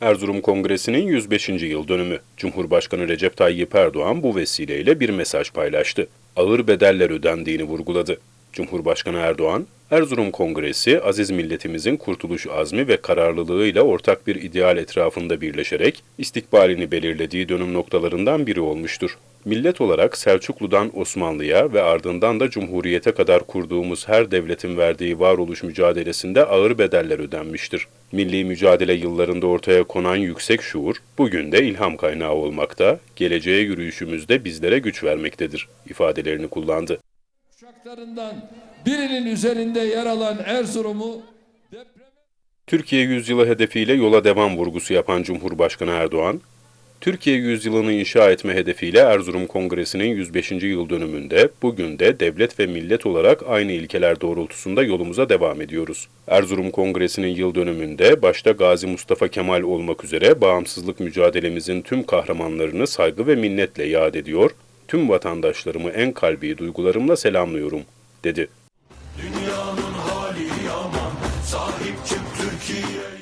Erzurum Kongresi'nin 105. yıl dönümü. Cumhurbaşkanı Recep Tayyip Erdoğan bu vesileyle bir mesaj paylaştı. Ağır bedeller ödendiğini vurguladı. Cumhurbaşkanı Erdoğan, Erzurum Kongresi, aziz milletimizin kurtuluş azmi ve kararlılığıyla ortak bir ideal etrafında birleşerek istikbalini belirlediği dönüm noktalarından biri olmuştur. Millet olarak Selçuklu'dan Osmanlı'ya ve ardından da Cumhuriyete kadar kurduğumuz her devletin verdiği varoluş mücadelesinde ağır bedeller ödenmiştir. Milli mücadele yıllarında ortaya konan yüksek şuur, bugün de ilham kaynağı olmakta, geleceğe yürüyüşümüzde bizlere güç vermektedir ifadelerini kullandı. Kuşaklarından birinin üzerinde yer alan Erzurum'u depreme Türkiye yüzyılı hedefiyle yola devam vurgusu yapan Cumhurbaşkanı Erdoğan, Türkiye yüzyılını inşa etme hedefiyle Erzurum Kongresi'nin 105. yıl dönümünde bugün de devlet ve millet olarak aynı ilkeler doğrultusunda yolumuza devam ediyoruz. Erzurum Kongresi'nin yıl dönümünde başta Gazi Mustafa Kemal olmak üzere bağımsızlık mücadelemizin tüm kahramanlarını saygı ve minnetle yad ediyor, tüm vatandaşlarımı en kalbi duygularımla selamlıyorum, dedi. Dünyanın hali yaman Sahip çık Türkiye'ye